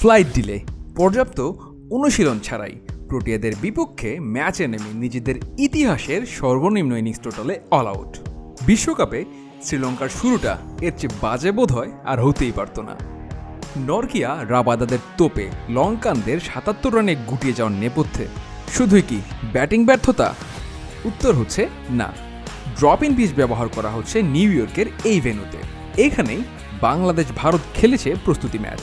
Flight delay, পর্যাপ্ত অনুশীলন ছাড়াই প্রোটিয়াদের বিপক্ষে ম্যাচে নেমে নিজেদের ইতিহাসের সর্বনিম্ন ইনিংস টোটালে অল আউট বিশ্বকাপে শ্রীলঙ্কার শুরুটা এর চেয়ে বাজে বোধ হয় আর হতেই পারত না। নরকিয়া রাবাদাদের তোপে লঙ্কানদের সাতাত্তর রানে গুটিয়ে যাওয়ার নেপথ্যে। শুধুই কি ব্যাটিং ব্যর্থতা? উত্তর হচ্ছে না। ড্রপ ইন পিচ ব্যবহার করা হচ্ছে নিউ ইয়র্কের এই ভেন্যুতে। এখানেই বাংলাদেশ ভারত খেলেছে প্রস্তুতি ম্যাচ।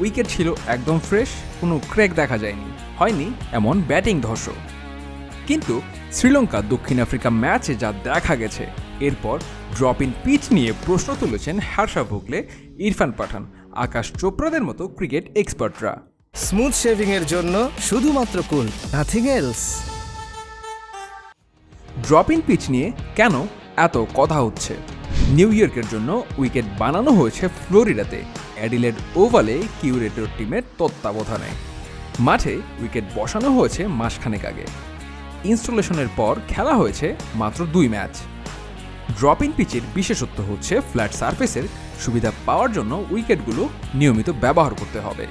উইকেট ছিল একদম ফ্রেশ কোনো ক্র্যাক দেখা যায়নি হয়নি এমন ব্যাটিং ধস। কিন্তু শ্রীলঙ্কা দক্ষিণ আফ্রিকা ম্যাচে যা দেখা গেছে এরপর ড্রপ ইন পিচ নিয়ে প্রশ্ন তুলেছেন হার্ষা ভোগলে ইরফান পাঠান আকাশ চোপড়াদের মতো ক্রিকেট এক্সপার্টরা। স্মুথ শেভিং এর জন্য শুধুমাত্র cool nothing else drop in pitch নিয়ে কেন এত কথা হচ্ছে? নিউ ইয়র্কের জন্য উইকেট বানানো হয়েছে ফ্লোরিডাতে। অ্যাডিলেড ওভালে কিউরেটর টিমের তত্ত্বাবধানে। মাঠে উইকেট বসানো হয়েছে মাসখানেক আগে। ইনস্টলেশনের পর খেলা হয়েছে মাত্র দুই ম্যাচ। ড্রপ ইন পিচের বিশেষত্ব হচ্ছে ফ্ল্যাট সার্ফেসের সুবিধা পাওয়ার জন্য উইকেটগুলো নিয়মিত ব্যবহার করতে হবে।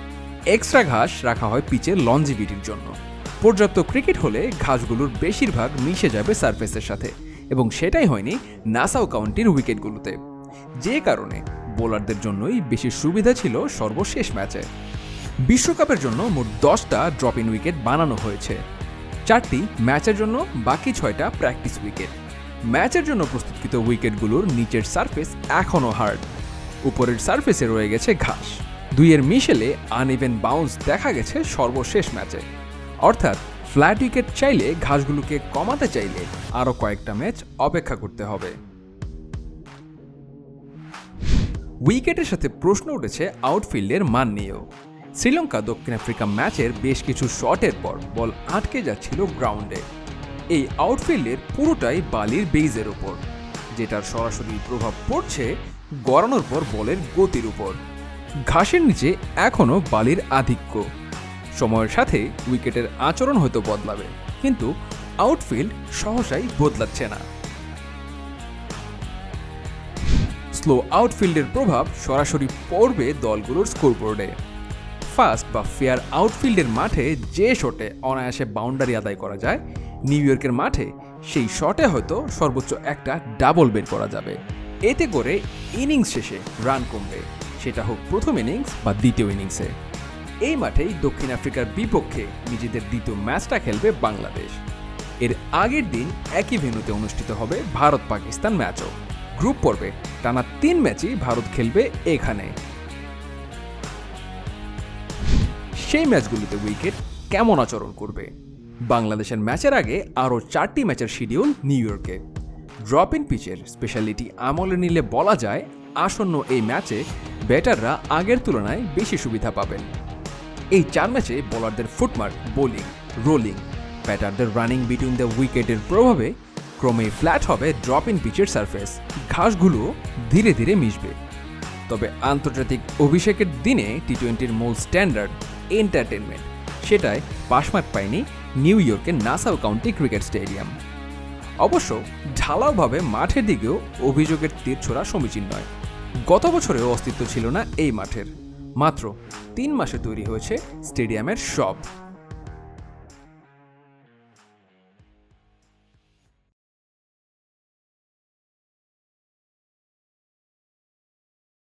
এক্সট্রা ঘাস রাখা হয় পিচের লঞ্জিভিটির জন্য। পর্যাপ্ত ক্রিকেট হলে ঘাসগুলোর বেশিরভাগ মিশে যাবে সার্ফেসের সাথে। এবং সেটাই হয়নি নাসাও কাউন্টির উইকেটগুলোতে। যে কারণে বোলারদের জন্যই বেশি সুবিধা ছিল সর্বশেষ ম্যাচে। বিশ্বকাপের জন্য মোট দশটা ড্রপ ইন উইকেট বানানো হয়েছে। চারটি ম্যাচের জন্য বাকি ছয়টা প্র্যাকটিস উইকেট ম্যাচের জন্য প্রস্তুতকৃত উইকেটগুলোর নিচের সারফেস এখনও হার্ড উপরের সারফেসে রয়ে গেছে ঘাস। দুইয়ের মিশেলে আনইভেন বাউন্স দেখা গেছে সর্বশেষ ম্যাচে। অর্থাৎ ফ্ল্যাট উইকেট চাইলে ঘাসগুলোকে কমাতে চাইলে আরও কয়েকটা ম্যাচ অপেক্ষা করতে হবে। উইকেটের সাথে প্রশ্ন উঠেছে আউটফিল্ডের মান নিয়েও। শ্রীলঙ্কা দক্ষিণ আফ্রিকা ম্যাচের বেশ কিছু শটের পর বল আটকে যাচ্ছিল গ্রাউন্ডে। এই আউটফিল্ডের পুরোটাই বালির বেইজের উপর, যেটার সরাসরি প্রভাব পড়ছে গড়ানোর পর বলের গতির উপর। ঘাসের নিচে এখনও বালির আধিক্য। সময়ের সাথে উইকেটের আচরণ হয়তো বদলাবে, কিন্তু আউটফিল্ড সহসাই বদলাচ্ছে না। স্লো আউটফিল্ডের প্রভাব সরাসরি পড়বে দলগুলোর স্কোরবোর্ডে। ফাস্ট বা ফেয়ার আউটফিল্ডের মাঠে যে শটে অনায়াসে বাউন্ডারি আদায় করা যায়, নিউ ইয়র্কের মাঠে সেই শটে হয়তো সর্বোচ্চ একটা ডাবল বের করা যাবে। এতে করে ইনিংস শেষে রান কমবে। সেটা হোক প্রথম ইনিংস বা দ্বিতীয় ইনিংসে। এই মাঠেই দক্ষিণ আফ্রিকার বিপক্ষে নিজেদের দ্বিতীয় ম্যাচটা খেলবে বাংলাদেশ। এর আগের দিন একই ভেন্যুতে অনুষ্ঠিত হবে ভারত পাকিস্তান ম্যাচও। গ্রুপ পর্বে টানা তিন ম্যাচই ভারত খেলবে এখানে। সেই ম্যাচগুলিতে উইকেট কেমন আচরণ করবে? বাংলাদেশের ম্যাচের আগে আরও চারটি ম্যাচের শিডিউল নিউ ইয়র্কে। ড্রপ ইন পিচের স্পেশালিটি আমলে নিলে বলা যায়, আসন্ন এই ম্যাচে ব্যাটাররা আগের তুলনায় বেশি সুবিধা পাবেন। এই চার ম্যাচে বোলারদের ফুটমার্ক বোলিং রোলিং ব্যাটারদের রানিং বিটুইন দ্য উইকেটের প্রভাবে ক্রমেই ফ্ল্যাট হবে ড্রপ ইন পিচের সারফেস ঘাসগুলো ধীরে ধীরে মিশবে। তবে আন্তর্জাতিক অভিষেকের দিনে টি টোয়েন্টির মূল স্ট্যান্ডার্ড এন্টারটেনমেন্ট সেটায় পাশমার্ক পায়নি নিউ ইয়র্কের নাসাউ কাউন্টি ক্রিকেট স্টেডিয়াম। অবশ্য ঢালাওভাবে মাঠের দিকেও অভিযোগের তীর ছোড়া সমীচীন নয়। গত বছরেও অস্তিত্ব ছিল না এই মাঠের। মাত্র তিন মাসে তৈরি হয়েছে স্টেডিয়ামের সব।